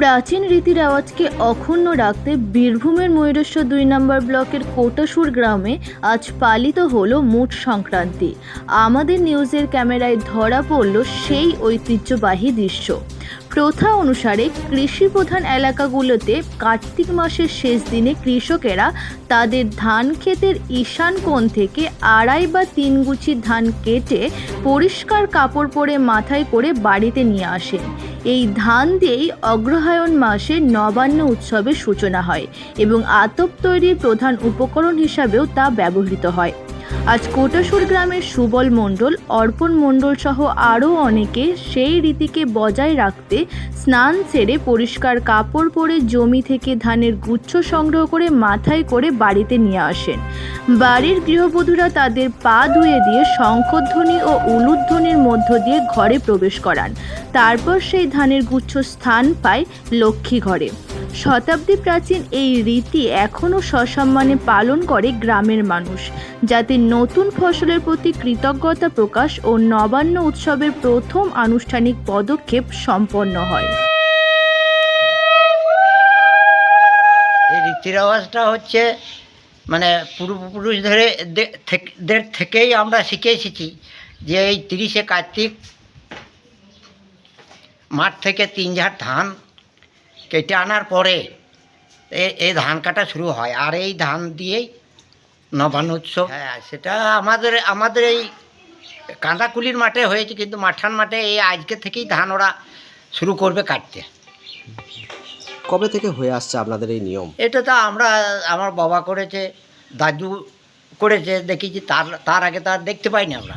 প্রাচীন রীতি রেওয়াজকে অক্ষুণ্ণ রাখতে বীরভূমের ময়ূরেশ্বর দুই নম্বর ব্লকের কোটাসুর গ্রামে আজ পালিত হলো মুঠ সংক্রান্তি। আমাদের নিউজের ক্যামেরায় ধরা পড়ল সেই ঐতিহ্যবাহী দৃশ্য। প্রথা অনুসারে কৃষি প্রধান এলাকাগুলোতে কার্তিক মাসের শেষ দিনে কৃষকেরা তাদের ধান ক্ষেতের ঈশান কোণ থেকে আড়াই বা তিন গুছি ধান কেটে পরিষ্কার কাপড় পরে মাথায় করে বাড়িতে নিয়ে আসেন। এই ধান দিয়েই অগ্রহায়ণ মাসে নবান্ন উৎসবের সূচনা হয় এবং আতপ তৈরির প্রধান উপকরণ হিসাবেও তা ব্যবহৃত হয়। আজ কোটাসুর গ্রামের সুবল মণ্ডল, অর্পণ মণ্ডল সহ আরও অনেকে সেই রীতিকে বজায় রাখতে স্নান সেরে পরিষ্কার কাপড় পরে জমি থেকে ধানের গুচ্ছ সংগ্রহ করে মাথায় করে বাড়িতে নিয়ে আসেন। বাড়ির গৃহবধূরা তাদের পা ধুয়ে দিয়ে শঙ্খধ্বনি ও উলুধ্বনির মধ্য দিয়ে ঘরে প্রবেশ করান। তারপর সেই ধানের গুচ্ছ স্থান পায় লক্ষ্মী ঘরে। শতাব্দী প্রাচীন এই রীতি এখনও সসম্মানে পালন করে গ্রামের মানুষ, যাতে নতুন ফসলের প্রতি কৃতজ্ঞতা প্রকাশ ও নবান্ন উৎসবের প্রথম আনুষ্ঠানিক পদক্ষেপ সম্পন্ন হয়। এই রীতি রেওয়াজটা হচ্ছে মানে পূর্বপুরুষ ধরে দের থেকেই আমরা শিখে এসেছি যে এই তিরিশে কার্তিক মাঠ থেকে তিন ঝাড় ধান কেটে আনার পরে এ- এই ধান কাটা শুরু হয়। আর এই ধান দিয়েই নবান্ন উৎসব। হ্যাঁ সেটা আমাদের আমাদের এই কাঁদাকুলির মাঠে হয়েছে কিন্তু মাঠান মাঠে এই আজকে থেকেই ধান ওরা শুরু করবে কাটতে। কবে থেকে হয়ে আসছে আপনাদের এই নিয়ম? এটা তো আমরা আমার বাবা করেছে দাদু করেছে দেখেছি তার তার আগে তার দেখতে পাইনি আমরা।